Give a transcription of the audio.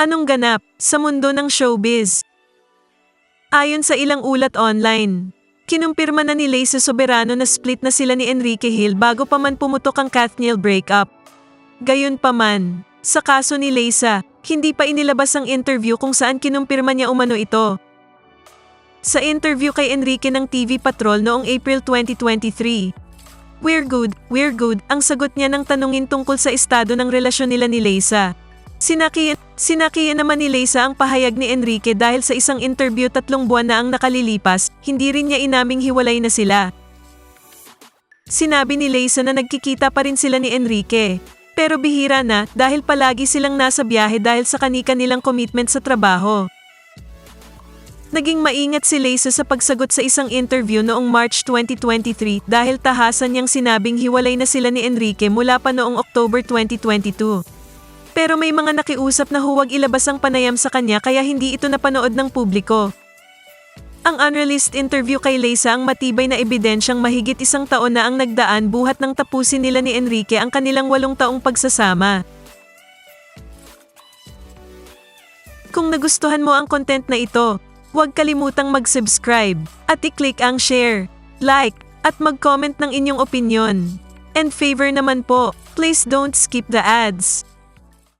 Anong ganap sa mundo ng showbiz? Ayon sa ilang ulat online, kinumpirma na ni Leisa Soberano na split na sila ni Enrique Hill bago pa man pumutok ang Kathniel breakup. Gayunpaman, sa kaso ni Leisa, hindi pa inilabas ang interview kung saan kinumpirma niya umano ito. Sa interview kay Enrique ng TV Patrol noong April 2023, We're good, we're good, ang sagot niya ng tanungin tungkol sa estado ng relasyon nila ni Leisa. Sinakiyan, sinakiyan naman ni Leisa ang pahayag ni Enrique dahil sa isang interview tatlong buwan na ang nakalilipas, hindi rin niya inaming hiwalay na sila. Sinabi ni Leisa na nagkikita pa rin sila ni Enrique. Pero bihira na dahil palagi silang nasa biyahe dahil sa kanika nilang commitment sa trabaho. Naging maingat si Leisa sa pagsagot sa isang interview noong March 2023 dahil tahasan niyang sinabing hiwalay na sila ni Enrique mula pa noong October 2022. Pero may mga nakiusap na huwag ilabas ang panayam sa kanya kaya hindi ito napanood ng publiko. Ang unreleased interview kay Leisa ang matibay na ebidensyang mahigit isang taon na ang nagdaan buhat ng tapusin nila ni Enrique ang kanilang walong taong pagsasama. Kung nagustuhan mo ang content na ito, huwag kalimutang mag-subscribe at i-click ang share, like, at mag-comment ng inyong opinion. And favor naman po, please don't skip the ads.